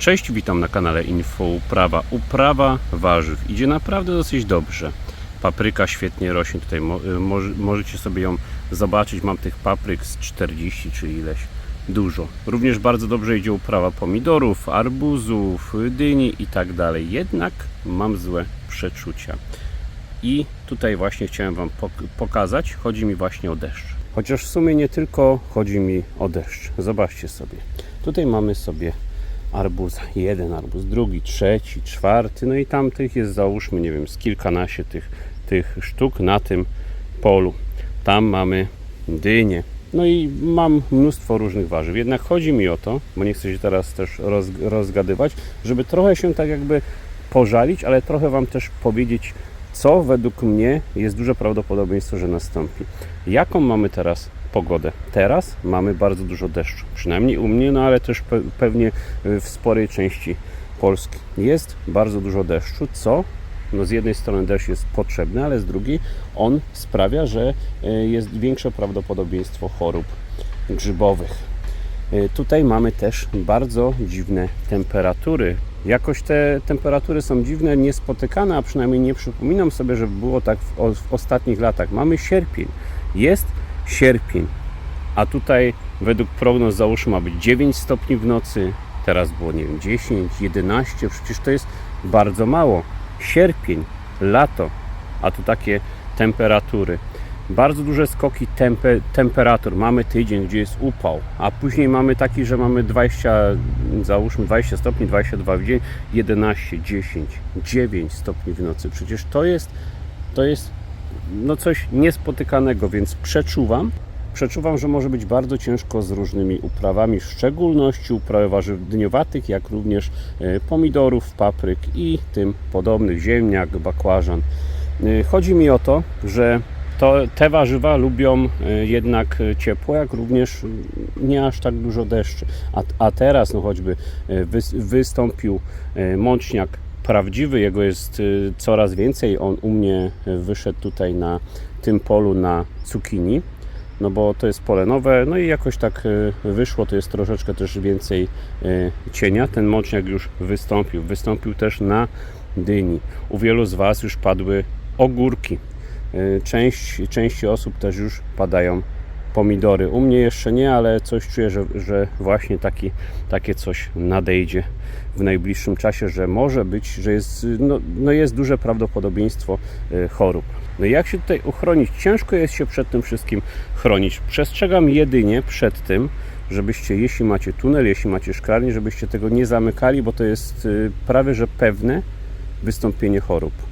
Cześć, witam na kanale Info Uprawa. Uprawa warzyw idzie naprawdę dosyć dobrze. Papryka świetnie rośnie, tutaj y, może- możecie sobie ją zobaczyć. Mam tych papryk z 40 czy ileś. Dużo. Również bardzo dobrze idzie uprawa pomidorów, arbuzów, dyni i tak dalej. Jednak mam złe przeczucia. I tutaj właśnie chciałem Wam pok- pokazać, chodzi mi właśnie o deszcz. Chociaż w sumie nie tylko chodzi mi o deszcz. Zobaczcie sobie. Tutaj mamy sobie arbuza. Jeden arbuz, drugi, trzeci, czwarty. No i tam tych jest załóżmy, nie wiem, z kilkanaście tych, tych sztuk na tym polu. Tam mamy dynie. No i mam mnóstwo różnych warzyw. Jednak chodzi mi o to, bo nie chcę się teraz też roz, rozgadywać, żeby trochę się tak jakby pożalić, ale trochę Wam też powiedzieć, co według mnie jest duże prawdopodobieństwo, że nastąpi. Jaką mamy teraz pogodę? Teraz mamy bardzo dużo deszczu, przynajmniej u mnie, no ale też pe- pewnie y, w sporej części Polski. Jest bardzo dużo deszczu, co no z jednej strony deszcz jest potrzebny, ale z drugiej on sprawia, że y, jest większe prawdopodobieństwo chorób grzybowych. Y, Tutaj mamy też bardzo dziwne temperatury. Jakoś te temperatury są dziwne, niespotykane, a przynajmniej nie przypominam sobie, że było tak w, w ostatnich latach. Mamy sierpień, jest sierpień, a tutaj według prognoz załóżmy ma być 9 stopni w nocy, teraz było nie wiem 10, 11, przecież to jest bardzo mało. Sierpień, lato, a tu takie temperatury. Bardzo duże skoki tempe, temperatur. Mamy tydzień, gdzie jest upał, a później mamy taki, że mamy 20, załóżmy 20 stopni, 22 w dzień, 11, 10, 9 stopni w nocy. Przecież to jest, to jest no coś niespotykanego, więc przeczuwam, przeczuwam, że może być bardzo ciężko z różnymi uprawami, w szczególności uprawy warzyw dniowatych, jak również e, pomidorów, papryk i tym podobnych, ziemniak, bakłażan. E, Chodzi mi o to, że to, te warzywa lubią e, jednak ciepło, jak również nie aż tak dużo deszczu. A, a teraz, no choćby wys, wystąpił mączniak prawdziwy, jego jest e, coraz więcej. On u mnie e, wyszedł tutaj na tym polu na cukinii, no bo to jest pole nowe, no i jakoś tak e, wyszło, to jest troszeczkę też więcej cienia. Ten mączniak już wystąpił. Wystąpił też na dyni. U wielu z Was już padły ogórki. Y, Część, części osób też już padają pomidory. U mnie jeszcze nie, ale coś czuję, że, że właśnie taki, takie coś nadejdzie w najbliższym czasie, że może być, że jest, no, no jest duże prawdopodobieństwo y, chorób. No jak się tutaj uchronić? Ciężko jest się przed tym wszystkim chronić. Przestrzegam jedynie przed tym, żebyście, jeśli macie tunel, jeśli macie szklarnię, żebyście tego nie zamykali, bo to jest y, prawie że pewne wystąpienie chorób.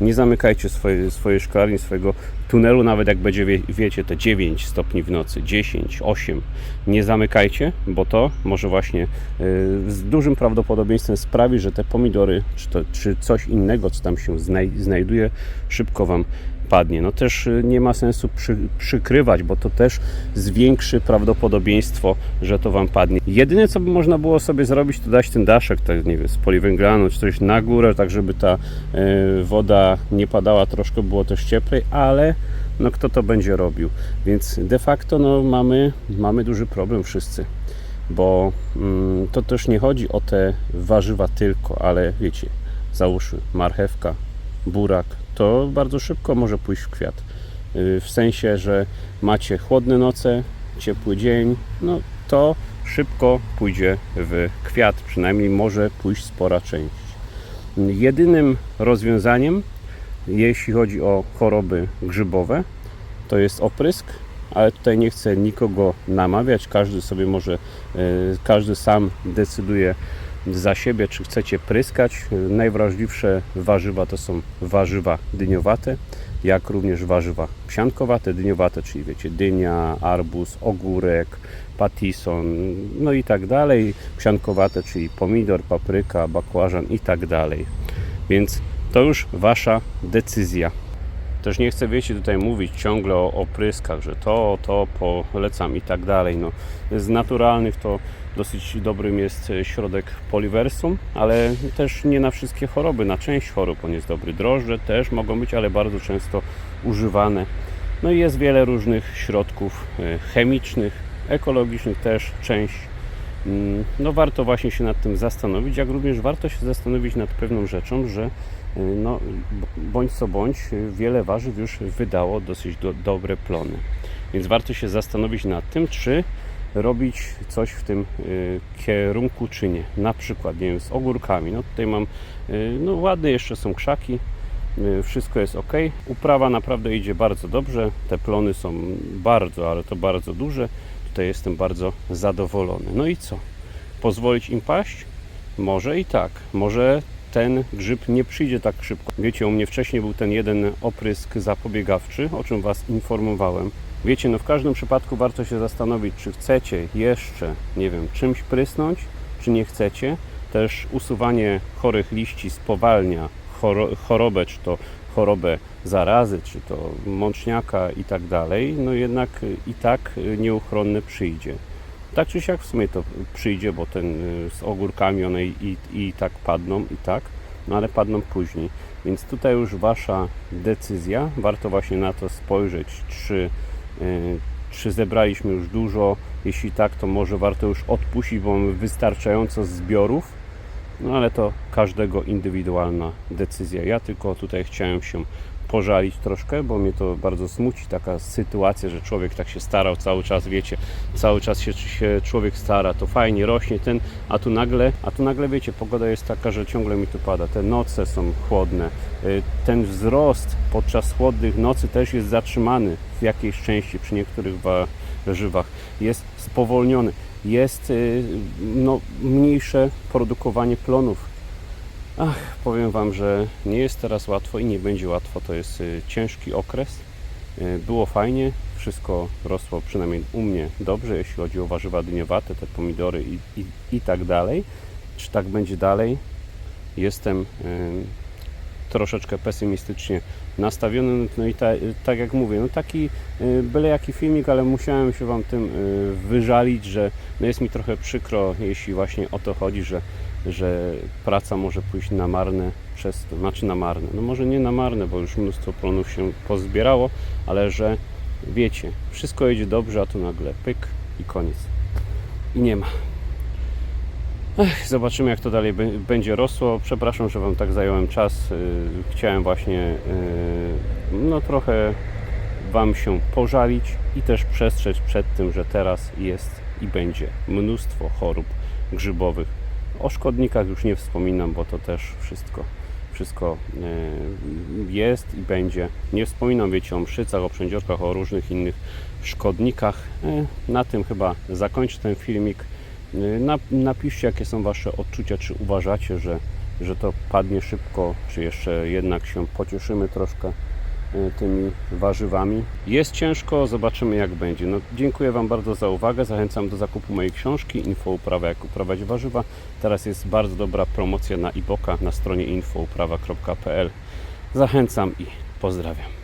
Nie zamykajcie swojej, swojej szklarni, swojego tunelu, nawet jak będzie, wie, wiecie, te 9 stopni w nocy, 10, 8. Nie zamykajcie, bo to może właśnie y, z dużym prawdopodobieństwem sprawi, że te pomidory, czy, to, czy coś innego, co tam się znaj, znajduje, szybko Wam No też y, nie ma sensu przy, przykrywać, bo to też zwiększy prawdopodobieństwo, że to Wam padnie. Jedyne, co by można było sobie zrobić, to dać ten daszek, tak nie wiem, z poliwęglanu, czy coś na górę, tak żeby ta y, woda nie padała, troszkę było też cieplej, ale no kto to będzie robił? Więc de facto no, mamy, mamy duży problem wszyscy bo mm, to też nie chodzi o te warzywa tylko, ale wiecie, załóżmy marchewka, burak, to bardzo szybko może pójść w kwiat. Yy, W sensie, że macie chłodne noce, ciepły dzień, no to szybko pójdzie w kwiat, przynajmniej może pójść spora część. Jedynym rozwiązaniem, jeśli chodzi o choroby grzybowe, to jest oprysk, ale tutaj nie chcę nikogo namawiać, każdy sobie może, e, każdy sam decyduje za siebie, czy chcecie pryskać. Najwrażliwsze warzywa to są warzywa dyniowate, jak również warzywa psiankowate, dyniowate, czyli wiecie, dynia, arbuz, ogórek, patison, no i tak dalej. Psiankowate, czyli pomidor, papryka, bakłażan i tak dalej. Więc to już Wasza decyzja. Też nie chcę, wiecie, tutaj mówić ciągle o opryskach, że to, to polecam i tak dalej. No, z naturalnych to dosyć dobrym jest e, środek poliversum, ale też nie na wszystkie choroby, na część chorób on jest dobry. Drożdże też mogą być, ale bardzo często używane. No i jest wiele różnych środków e, chemicznych, ekologicznych też część No warto właśnie się nad tym zastanowić, jak również warto się zastanowić nad pewną rzeczą, że y, no, bądź co bądź wiele warzyw już wydało dosyć do, dobre plony. Więc warto się zastanowić nad tym, czy robić coś w tym y, kierunku, czy nie. Na przykład, nie wiem, z ogórkami. No tutaj mam, y, no ładne jeszcze są krzaki, y, wszystko jest ok. Uprawa naprawdę idzie bardzo dobrze. Te plony są bardzo, ale to bardzo duże. Tutaj jestem bardzo zadowolony. No i co? Pozwolić im paść? Może i tak. Może ten grzyb nie przyjdzie tak szybko. Wiecie, u mnie wcześniej był ten jeden oprysk zapobiegawczy, o czym Was informowałem. Wiecie, no w każdym przypadku warto się zastanowić, czy chcecie jeszcze, nie wiem, czymś prysnąć, czy nie chcecie. Też usuwanie chorych liści spowalnia chorobę, czy to chorobę zarazy, czy to mączniaka i tak dalej. No jednak i tak nieuchronne przyjdzie. Tak czy siak w sumie to przyjdzie, bo ten y, z ogórkami one i, i, i tak padną, i tak, no ale padną później. Więc tutaj już Wasza decyzja. Warto właśnie na to spojrzeć, czy, y, czy zebraliśmy już dużo. Jeśli tak, to może warto już odpuścić, bo mamy wystarczająco zbiorów. No ale to każdego indywidualna decyzja. Ja tylko tutaj chciałem się pożalić troszkę, bo mnie to bardzo smuci taka sytuacja, że człowiek tak się starał cały czas, wiecie, cały czas się, się człowiek stara, to fajnie rośnie ten, a tu nagle, a tu nagle wiecie, pogoda jest taka, że ciągle mi tu pada, te noce są chłodne, y, ten wzrost podczas chłodnych nocy też jest zatrzymany w jakiejś części przy niektórych warzywach, jest spowolniony, jest y, no, mniejsze produkowanie plonów. Ach, powiem Wam, że nie jest teraz łatwo i nie będzie łatwo. To jest y, ciężki okres. Y, Było fajnie, wszystko rosło przynajmniej u mnie dobrze, jeśli chodzi o warzywa dyniowate, te pomidory i, i, i tak dalej. Czy tak będzie dalej? Jestem troszeczkę pesymistycznie nastawiony. No i ta, tak jak mówię, no taki y, byle jaki filmik, ale musiałem się Wam tym y, wyżalić, że no jest mi trochę przykro, jeśli właśnie o to chodzi, że, że praca może pójść na marne przez to, znaczy na marne, no może nie na marne, bo już mnóstwo plonów się pozbierało, ale że wiecie, wszystko idzie dobrze, a tu nagle pyk i koniec. I nie ma. Ech, zobaczymy jak to dalej bę- będzie rosło. Przepraszam, że Wam tak zająłem czas. Yy, Chciałem właśnie yy, no trochę Wam się pożalić i też przestrzec przed tym, że teraz jest i będzie mnóstwo chorób grzybowych. O szkodnikach już nie wspominam, bo to też wszystko, wszystko yy, jest i będzie. Nie wspominam, wiecie, o mszycach, o przędziorkach, o różnych innych szkodnikach. Na tym chyba zakończę ten filmik. Na, napiszcie, jakie są Wasze odczucia, czy uważacie, że, że to padnie szybko, czy jeszcze jednak się pocieszymy troszkę y, tymi warzywami. Jest ciężko, zobaczymy jak będzie. No, dziękuję Wam bardzo za uwagę. Zachęcam do zakupu mojej książki Info Uprawa jak uprawiać warzywa. Teraz jest bardzo dobra promocja na e-booka na stronie infouprawa.pl. Zachęcam i pozdrawiam.